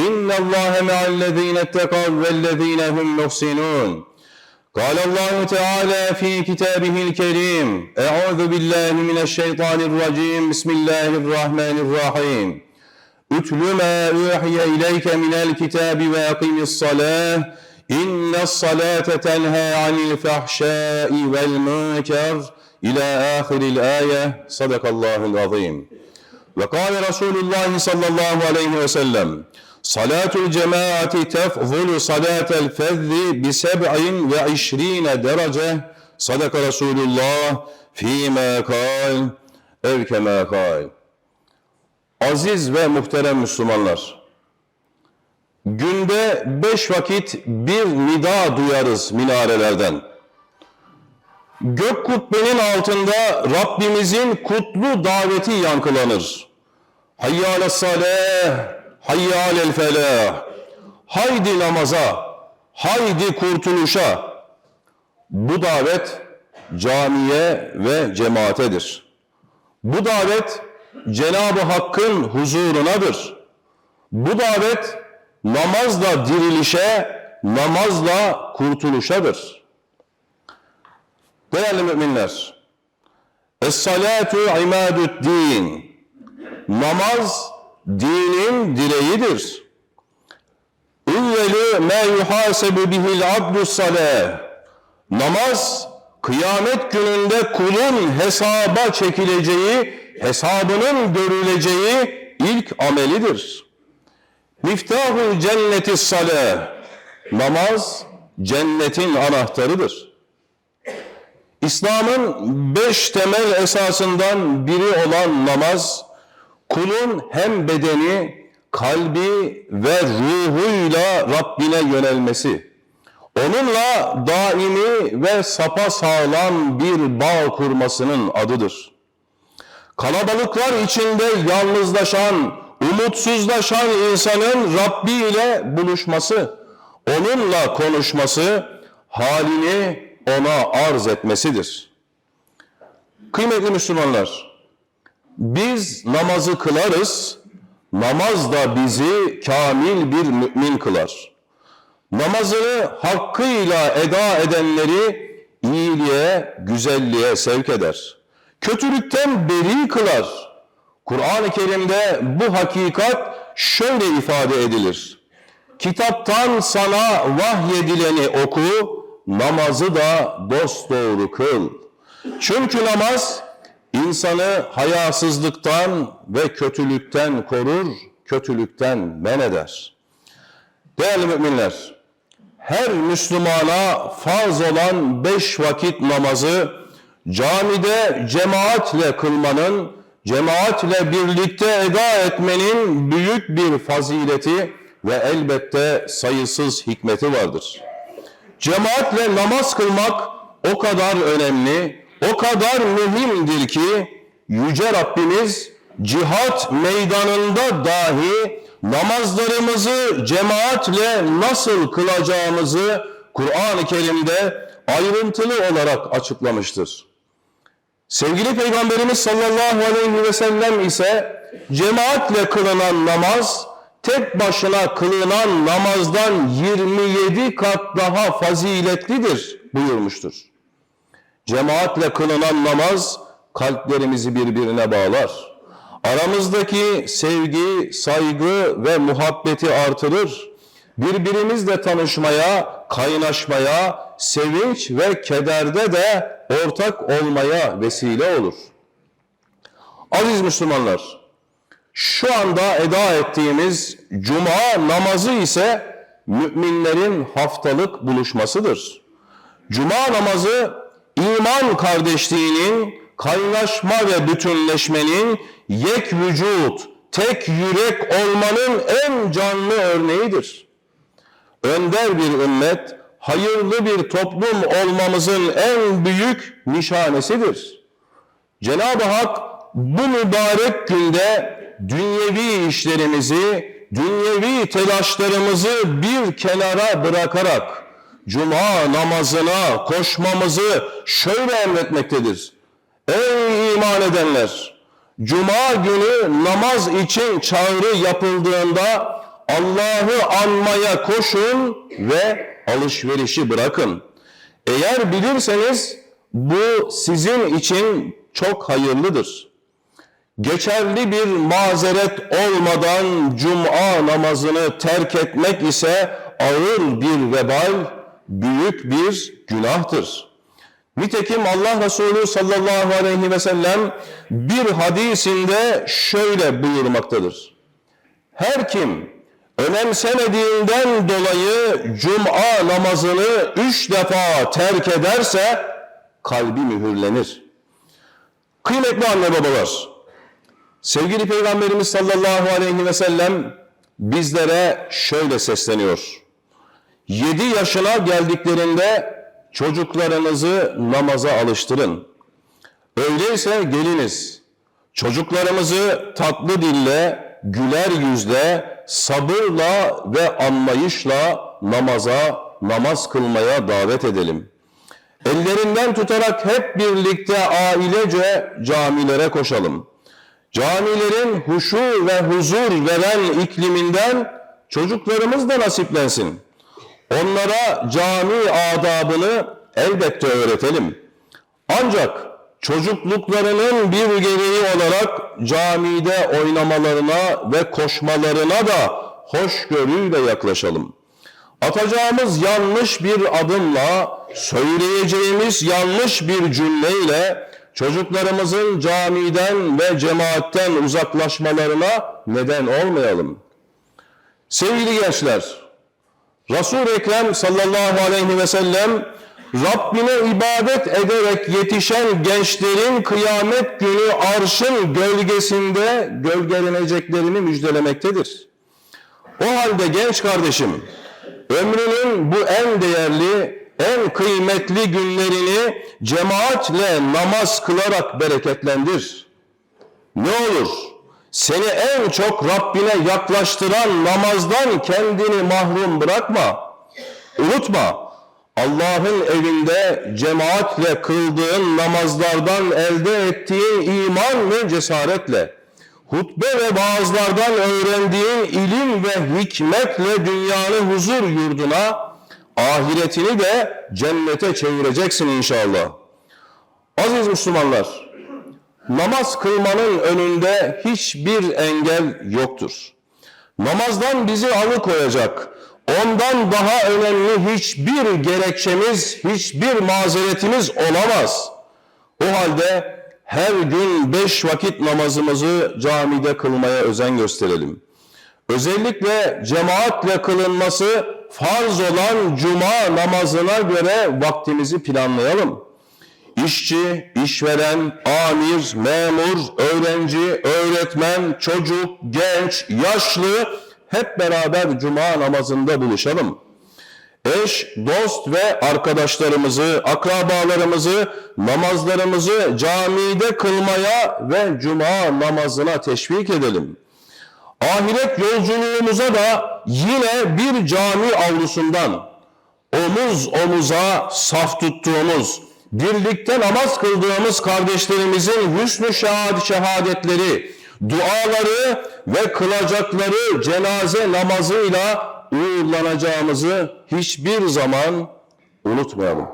إن الله مع الذين اتقوا والذين هم محسنون قال الله تعالى في كتابه الكريم أعوذ بالله من الشيطان الرجيم بسم الله الرحمن الرحيم اتل ما أوحي إليك من الكتاب وأقم الصلاة إن الصلاة تنهى عن الفحشاء والمنكر إلى آخر الآية صدق الله العظيم وقال رسول الله صلى الله عليه وسلم Salatul cemaati tefzulu salatel fezzi bi seb'in ve işrine derece sadaka Resulullah fîmâ kal evkemâ kal. Aziz ve muhterem Müslümanlar, günde beş vakit bir nida duyarız minarelerden. Gök kubbenin altında Rabbimizin kutlu daveti yankılanır. Hayyâle salâh, hayya alel felah. Haydi namaza, haydi kurtuluşa. Bu davet camiye ve cemaatedir. Bu davet Cenab-ı Hakk'ın huzurunadır. Bu davet namazla dirilişe, namazla kurtuluşadır. Değerli müminler, Es-salatu imadü'd-din. Namaz dinin direğidir. Üvvelü ma yuhasebu bihil abdus. Namaz kıyamet gününde kulun hesaba çekileceği, hesabının görüleceği ilk amelidir. Miftahul cenneti salah. Namaz cennetin anahtarıdır. İslam'ın beş temel esasından biri olan namaz, kulun hem bedeni, kalbi ve ruhuyla Rabbine yönelmesi, onunla daimi ve sapasağlam bir bağ kurmasının adıdır. Kalabalıklar içinde yalnızlaşan, umutsuzlaşan insanın Rabbi ile buluşması, onunla konuşması, halini ona arz etmesidir. Kıymetli Müslümanlar, biz namazı kılarız, namaz da bizi kamil bir mümin kılar. Namazını hakkıyla eda edenleri iyiliğe, güzelliğe sevk eder. Kötülükten beri kılar. Kur'an-ı Kerim'de bu hakikat şöyle ifade edilir. Kitaptan sana vahyedileni oku, namazı da dosdoğru kıl. Çünkü namaz insanı hayasızlıktan ve kötülükten korur, kötülükten men eder. Değerli müminler, her Müslümana farz olan beş vakit namazı camide cemaatle kılmanın, cemaatle birlikte eda etmenin büyük bir fazileti ve elbette sayısız hikmeti vardır. Cemaatle namaz kılmak o kadar önemli, o kadar mühimdir ki Yüce Rabbimiz cihat meydanında dahi namazlarımızı cemaatle nasıl kılacağımızı Kur'an-ı Kerim'de ayrıntılı olarak açıklamıştır. Sevgili Peygamberimiz sallallahu aleyhi ve sellem ise cemaatle kılınan namaz tek başına kılınan namazdan 27 kat daha faziletlidir buyurmuştur. Cemaatle kılınan namaz kalplerimizi birbirine bağlar. Aramızdaki sevgi, saygı ve muhabbeti artırır. Birbirimizle tanışmaya, kaynaşmaya, sevinç ve kederde de ortak olmaya vesile olur. Aziz Müslümanlar, şu anda eda ettiğimiz cuma namazı ise müminlerin haftalık buluşmasıdır. Cuma namazı iman kardeşliğinin, kaynaşma ve bütünleşmenin, yek vücut, tek yürek olmanın en canlı örneğidir. Önder bir ümmet hayırlı bir toplum olmamızın en büyük nişanesidir. Cenab-ı Hak bu mübarek günde dünyevi işlerimizi, dünyevi telaşlarımızı bir kenara bırakarak cuma namazına koşmamızı şöyle emretmektedir. Ey iman edenler! Cuma günü namaz için çağrı yapıldığında Allah'ı anmaya koşun ve alışverişi bırakın. Eğer bilirseniz bu sizin için çok hayırlıdır. Geçerli bir mazeret olmadan cuma namazını terk etmek ise ağır bir vebal, büyük bir günahtır. Nitekim Allah Resulü sallallahu aleyhi ve sellem bir hadisinde şöyle buyurmaktadır. Her kim önemsemediğinden dolayı cuma namazını üç defa terk ederse kalbi mühürlenir. Kıymetli anne babalar, sevgili Peygamberimiz sallallahu aleyhi ve sellem bizlere şöyle sesleniyor. 7 yaşına geldiklerinde çocuklarınızı namaza alıştırın. Öyleyse geliniz. Çocuklarımızı tatlı dille, güler yüzle, sabırla ve anlayışla namaza, namaz kılmaya davet edelim. Ellerinden tutarak hep birlikte ailece camilere koşalım. Camilerin huşu ve huzur veren ikliminden çocuklarımız da nasiplensin. Onlara cami adabını elbette öğretelim. Ancak çocukluklarının bir gereği olarak camide oynamalarına ve koşmalarına da hoşgörüyle yaklaşalım. Atacağımız yanlış bir adımla, söyleyeceğimiz yanlış bir cümleyle çocuklarımızın camiden ve cemaatten uzaklaşmalarına neden olmayalım. Sevgili gençler, Resul-i Ekrem sallallahu aleyhi ve sellem Rabbine ibadet ederek yetişen gençlerin kıyamet günü arşın gölgesinde gölgeleneceklerini müjdelemektedir. O halde genç kardeşim, ömrünün bu en değerli, en kıymetli günlerini cemaatle namaz kılarak bereketlendir. Ne olur seni en çok Rabbine yaklaştıran namazdan kendini mahrum bırakma. Unutma Allah'ın evinde cemaatle kıldığın namazlardan elde ettiğin iman ve cesaretle, hutbe ve vaazlardan öğrendiğin ilim ve hikmetle dünyanın huzur yurduna, ahiretini de cennete çevireceksin inşallah. Aziz Müslümanlar, namaz kılmanın önünde hiçbir engel yoktur. Namazdan bizi alıkoyacak, ondan daha önemli hiçbir gerekçemiz, hiçbir mazeretimiz olamaz. O halde her gün beş vakit namazımızı camide kılmaya özen gösterelim. Özellikle cemaatle kılınması farz olan cuma namazına göre vaktimizi planlayalım. İşçi, işveren, amir, memur, öğrenci, öğretmen, çocuk, genç, yaşlı hep beraber cuma namazında buluşalım. Eş, dost ve arkadaşlarımızı, akrabalarımızı, namazlarımızı camide kılmaya ve cuma namazına teşvik edelim. Ahiret yolculuğumuza da yine bir cami avlusundan omuz omuza saf tuttuğumuz, birlikte namaz kıldığımız kardeşlerimizin hüsnü şehadetleri, duaları ve kılacakları cenaze namazıyla uğurlanacağımızı hiçbir zaman unutmayalım.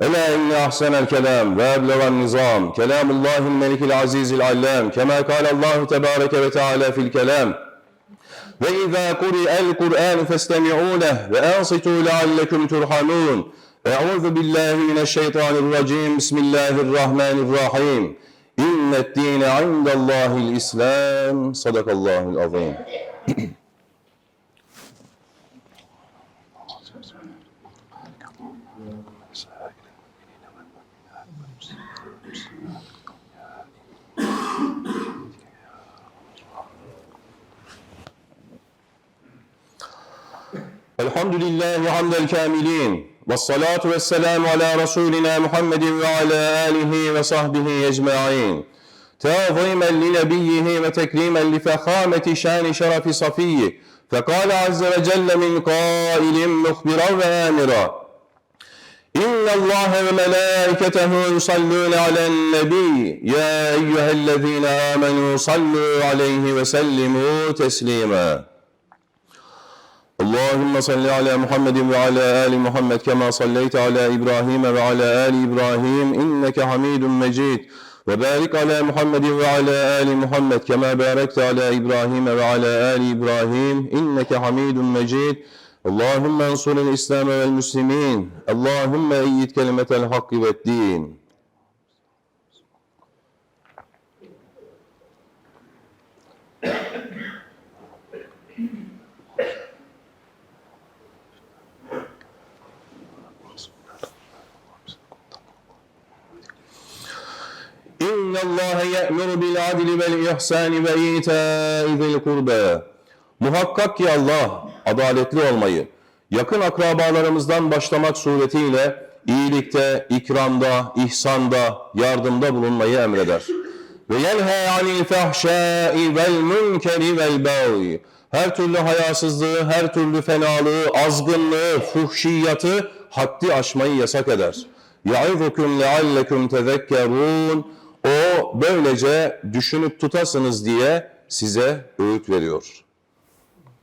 Ela inni ahsenel kelam ve eblegan nizam kelamullahil melikil azizil allam kema kâlallahu tebâreke ve teâlâ fil kelam ve izâ kuri'el Kur'an festemi'û ve ansitû leallekum turhamûn Euzu billahi mineşşeytanirracim Bismillahirrahmanirrahim. İnnet dîne indallâhil İslam Sadakallâhul azîm. Elhamdülillahi hamdel kamilin والصلاة والسلام على رسولنا محمد وعلى آله وصحبه أجمعين. تعظيما لنبيه وتكريما لفخامة شان شرف صفيه. فقال عز وجل من قائل مخبرا وآمرا إن الله وملائكته يصلون على النبي. يا أيها الذين آمنوا صلوا عليه وسلموا تسليما. اللهم صل على محمد وعلى آل محمد كما صليت على إبراهيم وعلى آل إبراهيم إنك حميد مجيد وبارك على محمد وعلى آل محمد كما باركت على إبراهيم وعلى آل إبراهيم إنك حميد مجيد اللهم انصر الإسلام والمسلمين اللهم أيد كلمة الحق والدين إن الله يأمر بالعدل والإحسان وإيتاء ذي القربى Muhakkak ki Allah adaletli olmayı, yakın akrabalarımızdan başlamak suretiyle iyilikte, ikramda, ihsanda, yardımda bulunmayı emreder. Ve yenhe anil fahşai vel münkeri vel baghi. Her türlü hayasızlığı, her türlü fenalığı, azgınlığı, fuhşiyatı, haddi aşmayı yasak eder. يَعِذُكُمْ لَعَلَّكُمْ تَذَكَّرُونَ o böylece düşünüp tutasınız diye size öğüt veriyor.